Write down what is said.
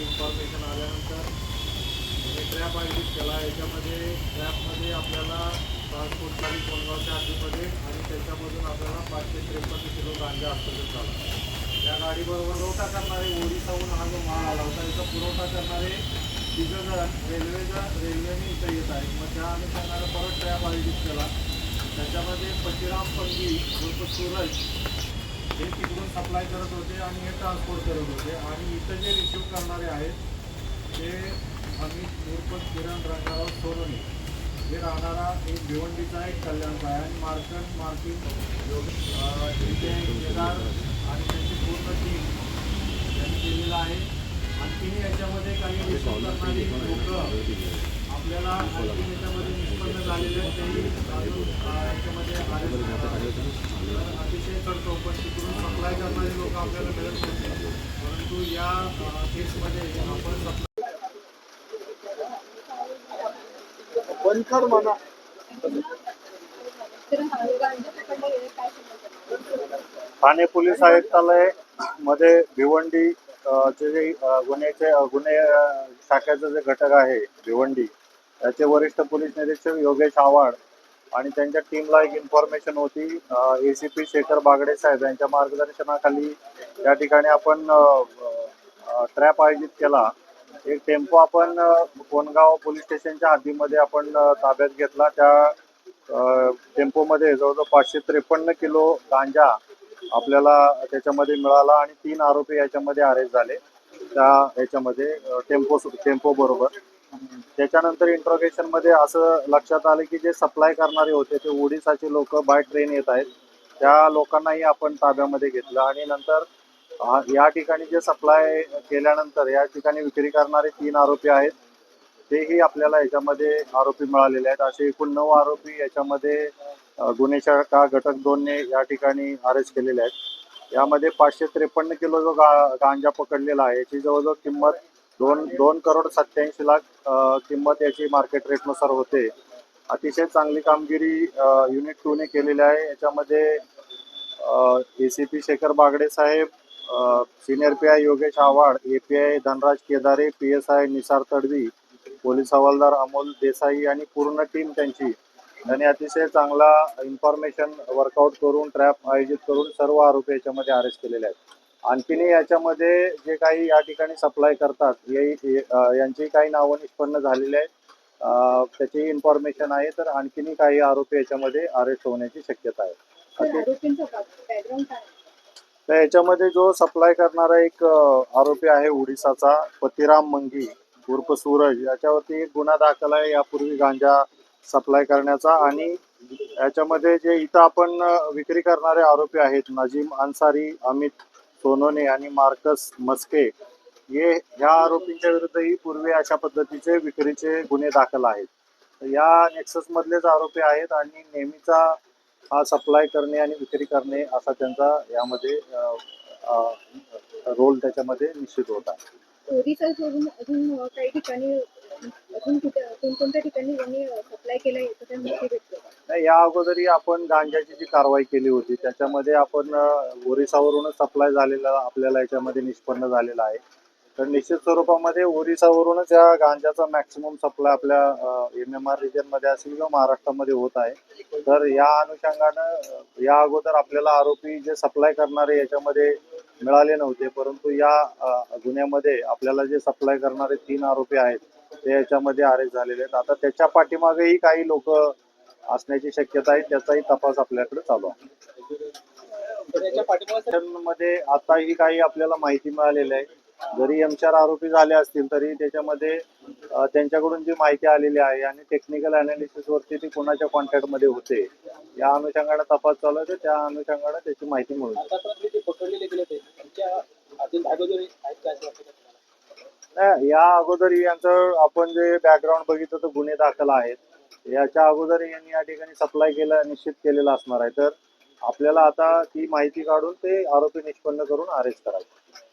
Information आल्यानंतर trap आयोजित केला. याच्यामध्ये ट्रॅपमध्ये आपल्याला ट्रान्सपोर्ट झाली कोणगावच्या आधीमध्ये आणि त्याच्यामधून आपल्याला पाचशे त्रेपन्न किलो गांजा हस्तगत झाला. त्या गाडीबरोबर पुरवठा करणारे ओरिसाहून हा जो माल आला होता याचा पुरवठा करणारे तिघंजण रेल्वेचा रेल्वेने इथं येत आहेत. मग त्या अनुषंगानं परत ट्रॅप आयोजित केला त्याच्यामध्ये पतिराम पंगी उर्फ सूरज हे तिकडून सप्लाय करत होते आणि हे ट्रान्सपोर्ट करत होते. आणि इथं जे रिसिव्ह करणारे आहेत ते अमित उर्फ किरण रंगाराव सोनोनी हे राहणारा एक भिवंडीचा एक कल्याणचा आहे. आणि मार्कन मार्किंग केदार आणि त्यांची पूर्ण टीम यांनी केलेलं आहे. आणखीन याच्यामध्ये काही रिसिव्ह करणारी लोक आपल्याला आणखी याच्यामध्ये निष्पन्न झालेले तेही याच्यामध्ये अतिशय करतो पण तिकडून सप्लाय करणारे लोक आपल्याला मिळत नसतील परंतु या केसमध्ये आपण सप्लाय बनकर म्हणा. ठाणे पोलीस आयुक्तालयमध्ये भिवंडी चे जे गुन्ह्याचे गुन्हे अ, शाखेचं जे घटक आहे भिवंडी त्याचे वरिष्ठ पोलीस निरीक्षक योगेश आव्हाड आणि त्यांच्या टीमला एक इन्फॉर्मेशन होती. A C P Shekhar Bagade साहेब यांच्या मार्गदर्शनाखाली या ठिकाणी आपण ट्रॅप आयोजित केला. एक टेम्पो आपण कोणगाव पोलीस स्टेशनच्या हद्दीमध्ये आपण ताब्यात घेतला. त्या टेम्पोमध्ये जवळजवळ पाचशे त्रेपन्न किलो गांजा आपल्याला त्याच्यामध्ये मिळाला आणि तीन आरोपी याच्यामध्ये अरेस्ट झाले. त्या याच्यामध्ये टेम्पो टेम्पो बरोबर. त्याच्यानंतर इंट्रोगेशनमध्ये असं लक्षात आलं की जे सप्लाय करणारे होते ते ओडिसाचे लोक बाय ट्रेन येत आहेत. त्या लोकांनाही आपण ताब्यामध्ये घेतलं आणि नंतर या ठिकाणी जे सप्लाय केल्यानंतर या ठिकाणी विक्री करणारे तीन आरोपी आहेत. तेही आपल्याला याच्यामध्ये आरोपी मिळालेले आहेत. असे एकूण नऊ आरोपी याच्यामध्ये अ, गुन्हे शाखा घटक दोनने या ठिकाणी अरेस्ट केलेले आहेत. यामध्ये पाचशे त्रेपन्न किलो जो गा गांजा पकडलेला आहे याची जवळजवळ किंमत दोन दोन करोड सत्याऐंशी लाख किंमत याची मार्केट रेटनुसार होते. अतिशय चांगली कामगिरी युनिट टूने केलेली आहे. याच्यामध्ये A C P Shekhar Bagade Saheb senior P I Yogesh Avhad A P I Dhanraj Kedare P S I Nisar Tadvi police हवालदार अमोल देसाई आणि पूर्ण टीम त्यांची. त्यांनी अतिशय चांगला इन्फॉर्मेशन वर्कआउट करून ट्रॅप आयोजित करून सर्व आरोपी याच्यामध्ये अरेस्ट केलेले आहेत. आणखीनही याच्यामध्ये जे काही या ठिकाणी सप्लाय करतात हे- यांची काही नावं निष्पन्न झालेली आहेत. त्याची इन्फॉर्मेशन आहे तर आणखीनही काही आरोपी याच्यामध्ये अरेस्ट होण्याची शक्यता आहे. तर याच्यामध्ये जो सप्लाय करणारा एक आरोपी आहे ओडिसाचा पतिराम मंगी उर्फ सूरज याच्यावरती एक गुन्हा दाखल आहे. यापूर्वी गांजा सप्लाय करण्याचा आणि याच्यामध्ये जे इथं आपण विक्री करणारे आरोपी आहेत नजीम अन्सारी अमित सोनोने आणि मार्कस मस्के हे ह्या आरोपींच्या विरुद्धही पूर्वी अशा पद्धतीचे विक्रीचे गुन्हे दाखल आहेत. या नेक्सस मधलेच आरोपी आहेत आणि नेहमीचा हा सप्लाय करणे आणि विक्री करणे असा त्यांचा यामध्ये रोल त्याच्यामध्ये निश्चित होता सोडून अजून काही ठिकाणी अं, अजून कुठे कोणकोणत्या ठिकाणी त्यांनी सप्लाय केलं याचं काही माहिती भेटलं का? नाही, या अगोदरही आपण गांजाची जी कारवाई केली होती त्याच्यामध्ये आपण ओरिसावरूनच सप्लाय झालेला आपल्याला याच्यामध्ये निष्पन्न झालेला आहे तर निश्चित स्वरूपामध्ये ओरिसावरूनच या गांजाचा मॅक्सिमम सप्लाय आपल्या एम एम आर रिजनमध्ये असेल किंवा महाराष्ट्रामध्ये होत आहे. तर या अनुषंगानं या अगोदर आपल्याला आरोपी जे सप्लाय करणारे याच्यामध्ये मिळाले नव्हते परंतु या गुन्ह्यामध्ये आपल्याला जे सप्लाय करणारे तीन आरोपी आहेत ते याच्यामध्ये अरेस्ट झालेले आहेत. आता त्याच्या पाठीमागेही काही लोक असण्याची शक्यता आहे त्याचाही तपास आपल्याकडे चालू आहे. मध्ये आताही काही आपल्याला माहिती मिळालेली आहे. जरी एमचार आरोपी झाले असतील तरी त्याच्यामध्ये त्यांच्याकडून जी माहिती आलेली आहे आणि टेक्निकल अनालिसिस वरती ती कोणाच्या कॉन्टॅक्टमध्ये होते या अनुषंगाने तपास चालू आहे. तर त्या अनुषंगाने त्याची माहिती मिळू नाही, या अगोदर यांचं आपण जे बॅकग्राऊंड बघितलं तर गुन्हे दाखल आहेत. याच्या अगोदर यांनी या ठिकाणी सप्लाय केलं निश्चित केलेलं असणार आहे. तर आपल्याला आता ती माहिती काढून ते आरोपी निष्पन्न करून अरेस्ट करायचं.